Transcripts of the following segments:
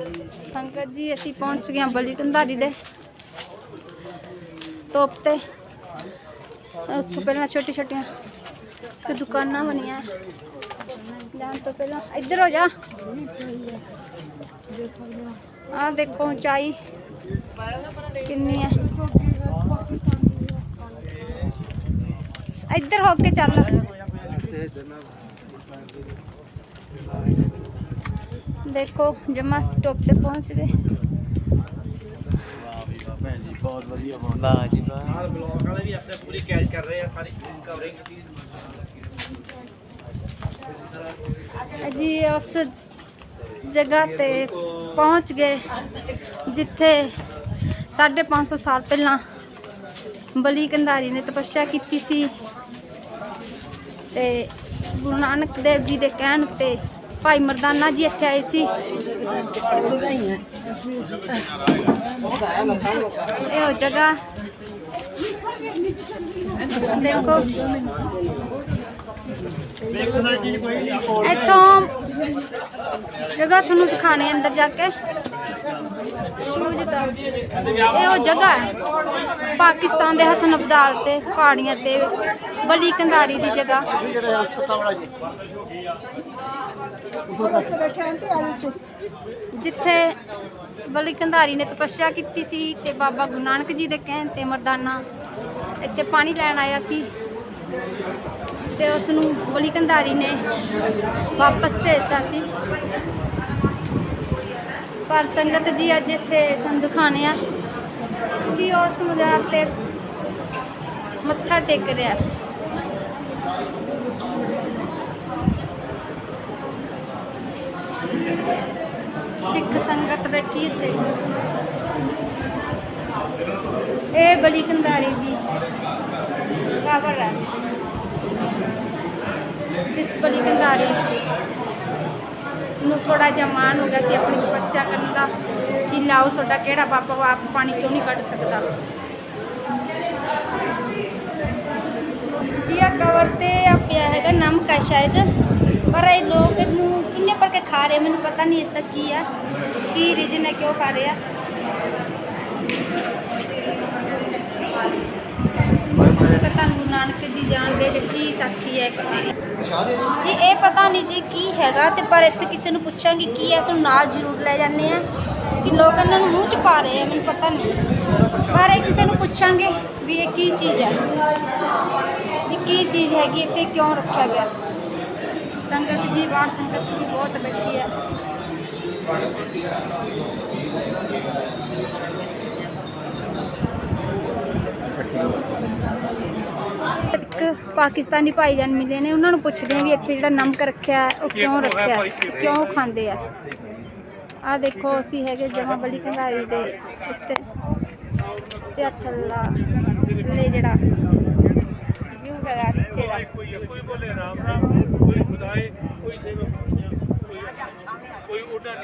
ਸੰਗਤ ਜੀ, ਅਸੀਂ ਪਹੁੰਚ ਗਏ ਹਾਂ ਬਲੀ ਕੰਧਾਰੀ ਦੇ ਟੋਪ ਤੇ। ਉੱਥੋਂ ਪਹਿਲਾਂ ਛੋਟੀ ਛੋਟੀਆਂ ਤੇ ਦੁਕਾਨਾਂ ਬਣੀਆਂ। ਜਾਣ ਤੋਂ ਪਹਿਲਾਂ ਇੱਧਰ ਹੋ ਜਾ। ਆ ਦੇਖੋ ਉਚਾਈ ਕਿੰਨੀ ਹੈ। ਇੱਧਰ ਹੋ ਕੇ ਚੱਲ। ਦੇਖੋ ਜਮਾ ਸਟਾਪ ਤੇ ਪਹੁੰਚ ਗਏ ਬਹੁਤ ਵਧੀਆ ਵਾਹ ਜੀ ਵਾਹ। ਨਾਲ ਬਲੌਗ ਵਾਲੇ ਵੀ ਆਪਣੇ ਪੂਰੀ ਕੈਚ ਕਰ ਰਹੇ ਆ ਸਾਰੀ ਕਵਰਿੰਗ ਜੀ ਉਸ ਜਗ੍ਹਾ ਤੇ ਪਹੁੰਚ ਗਏ ਜਿੱਥੇ 550 ਸਾਲ ਪਹਿਲਾਂ ਬਲੀ ਕੰਧਾਰੀ ਨੇ ਤਪੱਸਿਆ ਕੀਤੀ ਸੀ। ਤੇ ਗੁਰੂ ਨਾਨਕ ਦੇਵ ਜੀ ਦੇ ਕਹਿਣ ਤੇ ਭਾਈ ਮਰਦਾਨਾ ਜੀ ਇੱਥੇ ਆਏ ਸੀ। ਇਹ ਉਹ ਜਗ੍ਹਾ। ਦੇਖੋ। ਇੱਥੋਂ ਜਗ੍ਹਾ ਤੁਹਾਨੂੰ ਦਿਖਾਣੇ ਅੰਦਰ ਜਾ ਕੇ। ਸ਼ੂਜ਼ ਤਾਂ। ਇਹ ਉਹ ਜਗ੍ਹਾ ਹੈ। ਪਾਕਿਸਤਾਨ ਦੇ ਹਸਨ ਅਬਦਾਲ ਤੇ, ਪਹਾੜੀਆਂ ਤੇ। ਬਲੀ ਕੰਧਾਰੀ ਦੀ ਜਗ੍ਹਾ। ਜਿੱਥੇ ਬਲੀ ਕੰਧਾਰੀ ਨੇ ਤਪੱਸਿਆ ਕੀਤੀ ਸੀ ਤੇ ਬਾਬਾ ਗੁਰੂ ਨਾਨਕ ਜੀ ਦੇ ਕਹਿਣ ਤੇ ਮਰਦਾਨਾ ਇੱਥੇ ਪਾਣੀ ਲੈਣ ਆਇਆ ਸੀ ਤੇ ਉਸ ਨੂੰ ਬਲੀ ਕੰਧਾਰੀ ਨੇ ਵਾਪਸ ਭੇਜਤਾ ਸੀ। ਪਰ ਸੰਗਤ ਜੀ ਅੱਜ ਇੱਥੇ ਤੁਹਾਨੂੰ ਦਿਖਾਣੇ ਆ ਕਿ ਉਸ ਮਜ਼ਾਰ ਤੇ ਮੱਥਾ ਟੇਕ ਰਿਹਾ। ਸਿੱਖ ਸੰਗਤ ਬੈਠੀ ਇੱਥੇ। ਇਹ ਬਲੀ ਕੰਧਾਰੀ ਦੀ ਕਬਰ ਹੈ। ਜਿਸ ਬਲੀ ਕੰਧਾਰੀ ਨੂੰ ਥੋੜਾ ਜਿਹਾ ਹੋ ਗਿਆ ਸੀ ਆਪਣੀ ਤਪੱਸਿਆ ਕਰਨ ਦਾ, ਕਿ ਲਾਓ ਤੁਹਾਡਾ ਕਿਹੜਾ ਬਾਬਾ ਆਪ ਪਾਣੀ ਕਿਉਂ ਨਹੀਂ ਕੱਢ ਸਕਦਾ? ਜੀ ਆ ਕਵਰ ਤੇ ਆ ਪਿਆ ਹੈਗਾ ਨਮਕ ਹੈ ਸ਼ਾਇਦ। ਪਰ ਇਹ ਲੋਕ ਇਹਨੂੰ ਕਿੰਨੇ ਪਰ ਕੇ ਖਾ ਰਹੇ ਮੈਨੂੰ ਪਤਾ ਨਹੀਂ ਇਸ ਦਾ ਕੀ ਆ, ਕੀ ਰੀਜਨ ਹੈ, ਕਿਉਂ ਖਾ ਰਹੇ ਆ। ਤੁਹਾਨੂੰ ਗੁਰੂ ਨਾਨਕ ਜੀ ਜਾਣਦੇ ਜੇ ਕੀ ਸਾਖੀ ਹੈ, ਪਤਾ ਨਹੀਂ। ਜੀ, ਇਹ ਪਤਾ ਨਹੀਂ ਜੀ ਕੀ ਹੈਗਾ ਤੇ ਪਰ ਇੱਥੇ ਕਿਸੇ ਨੂੰ ਪੁੱਛਾਂਗੇ ਕੀ ਹੈ ਇਸ ਨਾਲ ਜ਼ਰੂਰ ਲੈ ਜਾਂਦੇ ਆ ਕਿ ਲੋਕ ਇਹਨਾਂ ਨੂੰ ਮੂੰਹ ਚ ਪਾ ਰਹੇ ਆ, ਮੈਨੂੰ ਪਤਾ ਨਹੀਂ। ਪਰ ਇਹ ਕਿਸੇ ਨੂੰ ਪੁੱਛਾਂਗੇ ਵੀ ਇਹ ਕੀ ਚੀਜ਼ ਹੈ। ਵੀ ਕੀ ਚੀਜ਼ ਹੈਗੀ, ਇੱਥੇ ਕਿਉਂ ਰੱਖਿਆ ਗਿਆ। ਗੁਆਂਢ ਸੰਗਤ ਵੀ ਬਹੁਤ ਬੈਠੀ ਹੈ। ਇੱਕ ਪਾਕਿਸਤਾਨੀ ਭਾਈਜਾਨ ਮਿਲੇ ਨੇ ਉਹਨਾਂ ਨੂੰ ਪੁੱਛਦੇ ਆ ਵੀ ਇੱਥੇ ਜਿਹੜਾ ਨਮਕ ਰੱਖਿਆ ਹੈ ਉਹ ਕਿਉਂ ਰੱਖਿਆ ਹੈ? ਕਿਉਂ ਖਾਂਦੇ ਆ? ਆ ਦੇਖੋ ਅਸੀਂ ਹੈਗੇ ਜਮਾਬਲੀ ਕੰਧਾਰੀ ਦੇ ਉੱਤੇ। ਤੇ ਆ ਥੱਲਾ ਜਿਹੜਾ ਵਿਊ ਹੈਗਾ ਨੀਚੇ ਕੋਈ ਬੋਲੇ ਰਾਮ ਰਾਮ।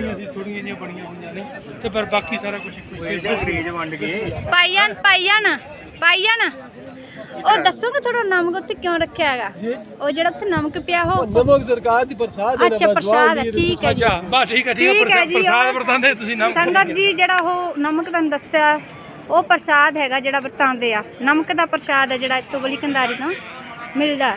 ਜਿਹੜੀਆਂ ਅਸੀਂ ਥੋੜੀਆਂ ਜਿਹੀਆਂ ਬਣੀਆਂ ਹੋਈਆਂ ਨੇ ਤੇ ਪਰ ਬਾਕੀ ਸਾਰਾ ਕੁਝ ਇੱਕੋ ਹੀ ਫਰੀਜ ਵੰਡ ਗਏ। ਪਾਈਆਨ ਪਾਈਆਨ ਪਾਈਆਨ। ਉਹ ਦੱਸੋਗੇ ਥੋੜਾ ਨਮਕ ਉੱਥੇ ਕਿਉਂ ਰੱਖਿਆ ਹੈਗਾ? ਉਹ ਜਿਹੜਾ ਉੱਥੇ ਨਮਕ ਪਿਆ ਹੋ ਨਮਕ ਸਰਕਾਰ ਦੀ ਪ੍ਰਸਾਦ ਹੈ ਅੱਛਾ ਪ੍ਰਸ਼ਾਦ ਹੈ ਠੀਕ ਹੈ ਜੀ। ਅੱਛਾ ਬਸ ਠੀਕ ਹੈ ਠੀਕ ਹੈ ਹੈ ਪ੍ਰਸ਼ਾਦ ਵਰਤਾਂਦੇ ਤੁਸੀਂ ਨਾਮ ਸੰਗਤ ਜੀ ਜਿਹੜਾ ਉਹ ਨਮਕ ਤੁਹਾਨੂੰ ਦੱਸਿਆ ਉਹ ਪ੍ਰਸ਼ਾਦ ਹੈਗਾ ਜਿਹੜਾ ਵਰਤਾਉਂਦੇ ਆ। ਨਮਕ ਦਾ ਪ੍ਰਸ਼ਾਦ ਹੈ ਜਿਹੜਾ ਇੱਥੋਂ ਬਲੀ ਕੰਧਾਰੀ ਤੋਂ ਮਿਲਦਾ।